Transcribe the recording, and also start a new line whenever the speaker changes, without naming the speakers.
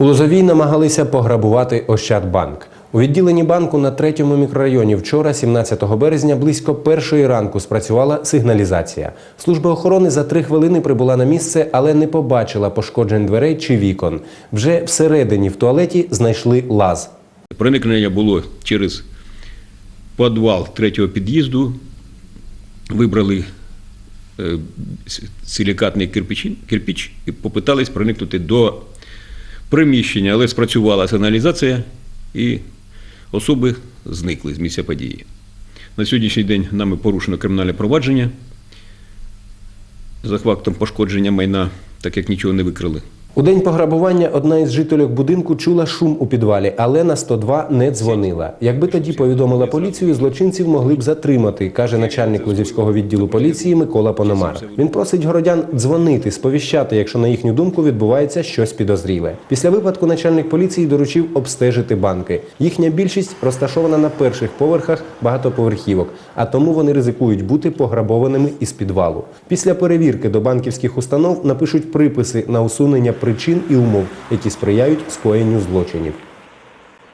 У Лозовій намагалися пограбувати Ощадбанк. У відділенні банку на третьому мікрорайоні вчора, 17 березня, близько першої ранку спрацювала сигналізація. Служба охорони за три хвилини прибула на місце, але не побачила пошкоджень дверей чи вікон. Вже всередині в туалеті знайшли лаз.
Проникнення було через підвал третього під'їзду. Вибрали е, силікатний кирпич і попитались проникнути до приміщення, але спрацювала сигналізація і особи зникли з місця події. На сьогоднішній день нами порушено кримінальне провадження за фактом пошкодження майна, так як нічого не викрили.
У день пограбування одна із жителів будинку чула шум у підвалі, але на 102 не дзвонила. Якби тоді повідомила поліцію, злочинців могли б затримати, каже начальник Лозівського відділу поліції Микола Пономар. Він просить городян дзвонити, сповіщати, якщо на їхню думку відбувається щось підозріле. Після випадку начальник поліції доручив обстежити банки. Їхня більшість розташована на перших поверхах багатоповерхівок, а тому вони ризикують бути пограбованими із підвалу. Після перевірки до банківських установ напишуть приписи на усунення причин і умов, які сприяють скоєнню злочинів.